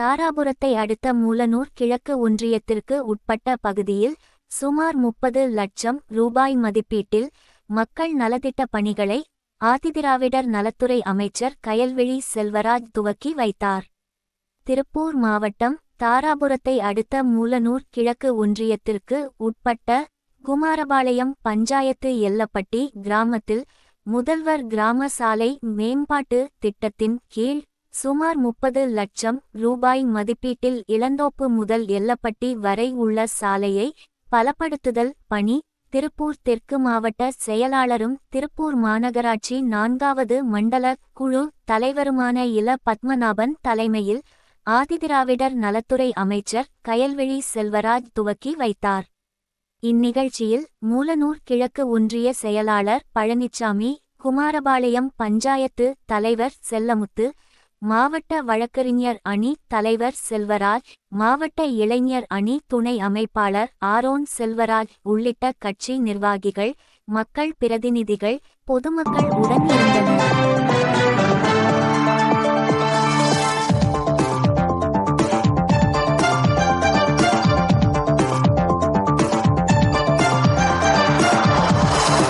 தாராபுரத்தை அடுத்த மூலனூர் கிழக்கு ஒன்றியத்திற்கு உட்பட்ட பகுதியில் சுமார் முப்பது லட்சம் ரூபாய் மதிப்பீட்டில் மக்கள் நலத்திட்ட பணிகளை ஆதிதிராவிடர் நலத்துறை அமைச்சர் கயல்விழி செல்வராஜ் துவக்கி வைத்தார். திருப்பூர் மாவட்டம் தாராபுரத்தை அடுத்த மூலனூர் கிழக்கு ஒன்றியத்திற்கு உட்பட்ட குமாரபாளையம் பஞ்சாயத்து எல்லப்பட்டி கிராமத்தில் முதல்வர் கிராம சாலை மேம்பாட்டு திட்டத்தின் கீழ் சுமார் முப்பது லட்சம் ரூபாய் மதிப்பீட்டில் இளந்தோப்பு முதல் எல்லப்பட்டி வரை உள்ள சாலையை பலப்படுத்துதல் பணி திருப்பூர் தெற்கு மாவட்ட செயலாளரும் திருப்பூர் மாநகராட்சி நான்காவது மண்டல குழு தலைவருமான இல பத்மநாபன் தலைமையில் ஆதிதிராவிடர் நலத்துறை அமைச்சர் கயல்விழி செல்வராஜ் துவக்கி வைத்தார். இந்நிகழ்ச்சியில் மூலனூர் கிழக்கு ஒன்றிய செயலாளர் பழனிச்சாமி குமாரபாளையம் பஞ்சாயத்து தலைவர் செல்லமுத்து மாவட்ட வழக்கறிஞர் அணி தலைவர் செல்வராஜ் மாவட்ட இளைஞர் அணி துணை அமைப்பாளர் ஆரோன் செல்வராஜ் உள்ளிட்ட கட்சி நிர்வாகிகள் மக்கள் பிரதிநிதிகள் பொதுமக்கள் உடன்